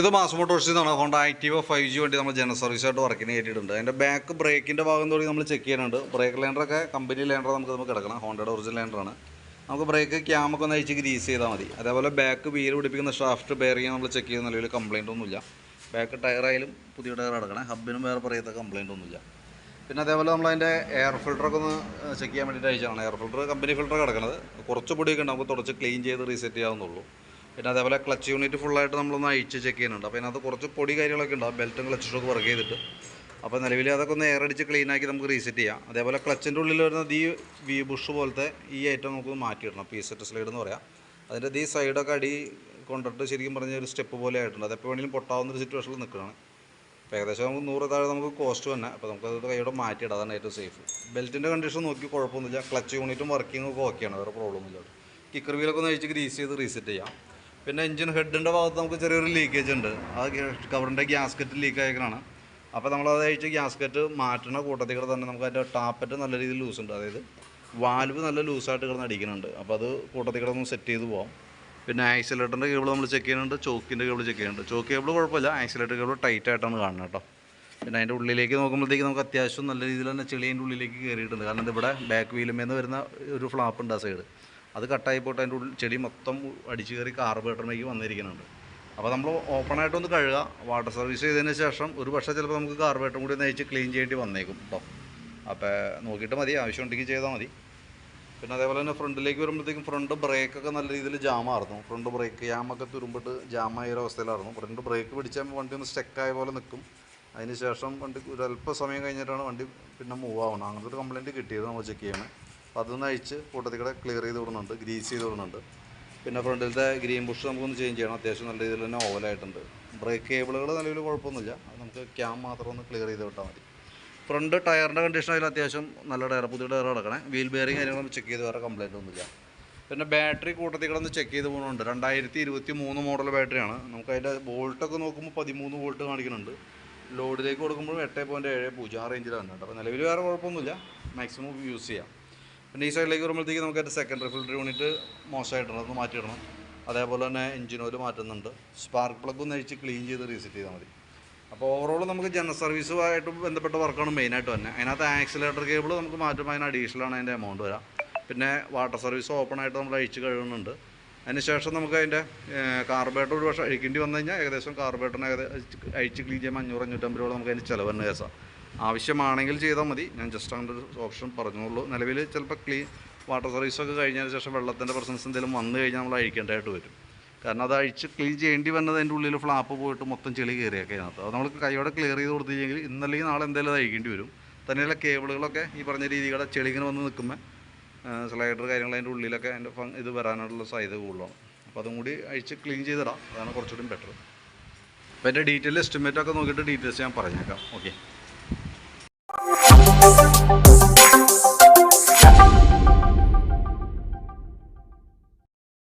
ഇത് മാസ് മോട്ടോഴ്സിൽ നിന്നാണ് Honda Activa five G വണ്ടി നമ്മൾ ജനറൽ സർവീസായിട്ട് വർക്കിന് കയറ്റിയിട്ടുണ്ട് അതിന്റെ ബാക്ക് ബ്രേക്കിന്റെ ഭാഗം തുടങ്ങി നമ്മൾ ചെക്ക് ചെയ്യാനുണ്ട് ബ്രേക്ക് ലൈൻഡറൊക്കെ കമ്പനി ലൈൻഡർ നമുക്ക് നമുക്ക് കിടക്കണം. ഹോണ്ടയുടെ ഒറിജിനൽ ലൈൻഡറാണ് നമുക്ക് ബ്രേക്ക് ക്യാമൊക്കെ ഒന്ന് അയച്ച് ഗ്രീസ് ചെയ്താൽ മതി. അതേപോലെ ബാക്ക് വീൽ പിടിപ്പിക്കുന്ന ഷാഫ്റ്റ് ബെയറിങ് നമ്മൾ ചെക്ക് ചെയ്യുന്ന നിലവിൽ കംപ്ലയിന്റ് ഒന്നുമില്ല. ബാക്ക് ടയറായാലും പുതിയ ടയർ അടക്കണേ ഹബിനും വേറെ പറയത്ത കംപ്ലയിന്റ് ഒന്നുമില്ല. പിന്നെ അതേപോലെ നമ്മൾ അതിന്റെ എയർ ഫിൽറ്ററൊക്കെ ഒന്ന് ചെക്ക് ചെയ്യാൻ വേണ്ടിയിട്ട് അയച്ചാണ് എയർ ഫിൽറ്റർ കമ്പനി ഫിൽറ്റർ കിടക്കുന്നത് കുറച്ച് പൊടിയൊക്കെ ഉണ്ട് നമുക്ക് തുടച്ച് ക്ലീൻ ചെയ്ത് റീസെറ്റ് ചെയ്യാവുന്നുള്ളൂ പിന്നെ അതേപോലെ ക്ലച്ച് യൂണിറ്റ് ഫുള്ളായിട്ട് നമ്മളൊന്ന് അഴിച്ച് ചെക്ക് ചെയ്യുന്നുണ്ട്. അപ്പോൾ അതിനകത്ത് കുറച്ച് പൊടി കാര്യങ്ങളൊക്കെ ഉണ്ടാവും ബെൽറ്റും ക്ലച്ച് ഷോക്ക് വർക്ക് ചെയ്തിട്ട്. അപ്പോൾ നിലവിൽ അതൊക്കെ ഒന്ന് എയർ അടിച്ച് ക്ലീൻ ആക്കി നമുക്ക് റീസെറ്റ് ചെയ്യാം. അതേപോലെ ക്ലച്ചിന്റെ ഉള്ളിൽ വരുന്നത് ഈ വി ബുഷ് പോലത്തെ ഈ ഐറ്റം നമുക്ക് മാറ്റിയിടണം. പി സെറ്റ് സ്ലൈഡ് എന്ന് പറയാം. അതിന്റെ ഈ സൈഡൊക്കെ അടി കൊണ്ടിട്ട് ശരിക്കും പറഞ്ഞ ഒരു സ്റ്റെപ്പ് പോലെ ആയിട്ടുണ്ട്. അതെപ്പോൾ വേണമെങ്കിലും പൊട്ടാവുന്ന ഒരു സിറ്റുവേഷനിൽ നിൽക്കുകയാണ്. അപ്പോൾ ഏകദേശം നമുക്ക് നൂറ് താഴെ നമുക്ക് കോസ്റ്റ് തന്നെ. അപ്പോൾ നമുക്ക് അത് കൈയോടെ മാറ്റിയിടാം. അതാണ് ഏറ്റവും സേഫ് ബെൽറ്റിന്റെ കണ്ടീഷൻ നോക്കി കുഴപ്പമൊന്നുമില്ല. ക്ലച്ച് യൂണിറ്റും വർക്കിംഗ് ഒക്കെ ഓക്കെയാണ് വേറെ പ്രോബ്ലം ഇല്ല കിക്കർ വീലൊക്കെ ഒന്ന് അഴിച്ച് ഗ്രീസ് ചെയ്ത് റീസെറ്റ് ചെയ്യാം. പിന്നെ എഞ്ചിൻ ഹെഡിന്റെ ഭാഗത്ത് നമുക്ക് ചെറിയൊരു ലീക്കേജ് ഉണ്ട്. ആ കവറിന്റെ ഗ്യാസ്കറ്റ് ലീക്ക് ആയിക്കണാണ് അപ്പോൾ നമ്മളത് അഴിച്ച് ഗ്യാസ്കറ്റ് മാറ്റണ കൂട്ടത്തിൽ കൂടെ തന്നെ നമുക്ക് അതിന്റെ ടാപ്പറ്റ് നല്ല രീതിയിൽ ലൂസ് ഉണ്ട്. അതായത് വാൽവ് നല്ല ലൂസായിട്ട് കിടന്ന് അടിക്കുന്നുണ്ട്. അപ്പോൾ അത് കൂട്ടത്തിൽ കൂടെ ഒന്ന് സെറ്റ് ചെയ്ത് പോകാം പിന്നെ ആക്സിലേറ്ററിന്റെ കേബിൾ നമ്മൾ ചെക്ക് ചെയ്യുന്നുണ്ട്. ചോക്കിന്റെ കേബിൾ ചെക്ക് ചെയ്യുന്നുണ്ട്. ചോക്ക് കേബിൾ കുഴപ്പമില്ല. ആക്സിലേറ്റർ കേബിൾ ടൈറ്റ് ആയിട്ടാണ് കാണുന്നത് കേട്ടോ. പിന്നെ അതിന്റെ ഉള്ളിലേക്ക് നോക്കുമ്പോഴത്തേക്ക് നമുക്ക് അത്യാവശ്യം നല്ല രീതിയിൽ തന്നെ ചെളിയതിന്റെ ഉള്ളിലേക്ക് കയറിയിട്ടുണ്ട് കാരണം ഇതിവിടെ ബാക്ക് വീലുമേന്ന് വരുന്ന ഒരു ഫ്ലാപ്പ് ഉണ്ട് ആ സൈഡ് അത് കട്ടായി പോയിട്ട് അതിന്റെ ഉള്ളിൽ ചെടി മൊത്തം അടിച്ചു കയറി കാർബേറ്ററിലേക്ക് വന്നിരിക്കുന്നുണ്ട്. അപ്പോൾ നമ്മൾ ഓപ്പണായിട്ടൊന്ന് കഴുകുക വാട്ടർ സർവീസ് ചെയ്തതിന് ശേഷം ഒരു പക്ഷേ ചിലപ്പോൾ നമുക്ക് കാർബേറ്ററും കൂടി നയിച്ച് ക്ലീൻ ചെയ്യേണ്ടി വന്നേക്കും കേട്ടോ അപ്പോൾ നോക്കിയിട്ട് മതി. ആവശ്യമുണ്ടെങ്കിൽ ചെയ്താൽ മതി. പിന്നെ അതേപോലെ തന്നെ ഫ്രണ്ടിലേക്ക് വരുമ്പോഴത്തേക്കും ഫ്രണ്ട് ബ്രേക്കൊക്കെ നല്ല രീതിയിൽ ജാമായിരുന്നു ഫ്രണ്ട് ബ്രേക്ക് ജാമൊക്കെ തുരുമ്പിട്ട് ജാമായ ഒരു അവസ്ഥയിലായിരുന്നു. ഫ്രണ്ട് ബ്രേക്ക് പിടിച്ചാൽ വണ്ടി ഒന്ന് സ്റ്റക്കായ പോലെ നിൽക്കും. അതിന് ശേഷം വണ്ടി ഒരു അല്പ സമയം കഴിഞ്ഞിട്ടാണ് വണ്ടി പിന്നെ മൂവ് ആവണം അങ്ങനത്തെ ഒരു കംപ്ലയിന്റ് കിട്ടിയത് നമ്മൾ ചെക്ക് ചെയ്യണേ അപ്പോൾ അതൊന്ന് അഴിച്ച് കൂട്ടത്തിൽ കൂടെ ക്ലിയർ ചെയ്ത് വിടുന്നുണ്ട് ഗ്രീസ് ചെയ്ത് വിടുന്നുണ്ട്. പിന്നെ ഫ്രണ്ടിലത്തെ ഗ്രീൻ ബുഷ് നമുക്കൊന്ന് ചേഞ്ച് ചെയ്യണം. അത്യാവശ്യം നല്ല രീതിയിൽ തന്നെ ഓവലായിട്ടുണ്ട് ബ്രേക്ക് കേബിളുകൾ നിലവിൽ കുഴപ്പമൊന്നുമില്ല. നമുക്ക് ക്യാം മാത്രം ഒന്ന് ക്ലിയർ ചെയ്ത് വിട്ടാൽ മതി. ഫ്രണ്ട് ടയറിന്റെ കണ്ടീഷൻ അതിൽ അത്യാവശ്യം നല്ല ടയർ പുതിയ ടയർ കിടക്കണേ വീൽ ബെയറിങ് കാര്യങ്ങളൊന്നും ചെക്ക് ചെയ്ത് വേറെ കംപ്ലയിന്റ് ഒന്നുമില്ല. പിന്നെ ബാറ്ററി കൂട്ടത്തിൽ കിടന്ന് ചെക്ക് ചെയ്ത് പോകുന്നുണ്ട് രണ്ടായിരത്തി ഇരുപത്തി മൂന്ന് മോഡൽ ബാറ്ററിയാണ് നമുക്ക് അതിന്റെ വോൾട്ടൊക്കെ നോക്കുമ്പോൾ പതിമൂന്ന് വോൾട്ട് കാണിക്കുന്നുണ്ട്. ലോഡിലേക്ക് കൊടുക്കുമ്പോൾ എട്ട് പോയിന്റ് ഏഴ് പൂജ്യം ആ റേഞ്ചിലാണ് കേട്ടോ. അപ്പോൾ നിലവിൽ വേറെ കുഴപ്പമൊന്നുമില്ല. മാക്സിമം യൂസ് ചെയ്യാം. പിന്നെ ഈ സൈഡിലേക്ക് വരുമ്പോഴത്തേക്ക് നമുക്ക് അതിന്റെ സെക്കൻഡറി ഫിൽറ്റർ യൂണിറ്റ് മോശമായിട്ടുണ്ട്. അത് മാറ്റിയിടണം. അതേപോലെ തന്നെ എഞ്ചിൻ ഓയിൽ മാറ്റുന്നുണ്ട്. സ്പാർക്ക് പ്ലഗ് ഒന്ന് അഴിച്ച് ക്ലീൻ ചെയ്ത് റീസെറ്റ് ചെയ്താൽ മതി. അപ്പോൾ ഓവറോൾ നമുക്ക് ജനറൽ സർവീസുമായിട്ട് ബന്ധപ്പെട്ട വർക്കാണ് മെയിനായിട്ട് തന്നെ അതിനകത്ത് ആക്സിലേറ്റർ കേബിൾ നമുക്ക് മാറ്റുമ്പോൾ അതിന് അഡീഷണൽ ആണ് അതിന്റെ എമൗണ്ട് വരാം. പിന്നെ വാട്ടർ സർവീസ് ഓപ്പൺ ആയിട്ട് നമ്മൾ അഴിച്ച് കഴുകുന്നുണ്ട്. അതിന് ശേഷം നമുക്ക് അതിന്റെ കാർബേറ്റർ ഒരു പക്ഷേ അഴിക്കേണ്ടി വന്നു കഴിഞ്ഞാൽ ഏകദേശം കാർബേറ്ററിന് ഏകദേശം അഴിച്ച് ക്ലീൻ ചെയ്യുമ്പോൾ അഞ്ഞൂറ് അഞ്ഞൂറ്റമ്പത് രൂപ നമുക്ക് അതിന് ചിലവ് തന്നെ കേസാണ് ആവശ്യമാണെങ്കിൽ ചെയ്താൽ മതി. ഞാൻ ജസ്റ്റ് അങ്ങനെ ഒരു ഓപ്ഷൻ പറഞ്ഞോളൂ. നിലവിൽ ചിലപ്പോൾ ക്ലീൻ വാട്ടർ സർവീസൊക്കെ കഴിഞ്ഞതിന് ശേഷം വെള്ളത്തിന്റെ പ്രസൻസ് എന്തെങ്കിലും വന്നു കഴിഞ്ഞാൽ നമ്മൾ അഴിക്കേണ്ടതായിട്ട് വരും. കാരണം അത് അഴിച്ച് ക്ലീൻ ചെയ്യേണ്ടി വന്നത് അതിന്റെ ഉള്ളിൽ ഫ്ലാപ്പ് പോയിട്ട് മൊത്തം ചെളി കയറിയൊക്കെ അതിനകത്ത്. അത് നമ്മൾ കൈയോടെ ക്ലിയർ ചെയ്ത് കൊടുത്തില്ലെങ്കിൽ ഇന്നല്ലെങ്കിൽ നാളെ എന്തായാലും അത് അഴിക്കേണ്ടി വരും. തന്നെയുള്ള കേബിളുകളൊക്കെ ഈ പറഞ്ഞ രീതികളെ ചെളിങ്ങനെ വന്ന് നിൽക്കുമ്പോൾ സ്ലൈഡർ കാര്യങ്ങൾ അതിന്റെ ഉള്ളിലൊക്കെ അതിന്റെ ഇത് വരാനുള്ള സാധ്യത കൂടുതലാണ്. അപ്പോൾ അതും കൂടി അഴിച്ച് ക്ലീൻ ചെയ്തിടാം. അതാണ് കുറച്ചുകൂടി ബെറ്റർ അപ്പോൾ അതിന്റെ ഡീറ്റെയിൽ എസ്റ്റിമേറ്റ് ഒക്കെ നോക്കിയിട്ട് ഡീറ്റെയിൽസ് ഞാൻ പറഞ്ഞേക്കാം. ഓക്കെ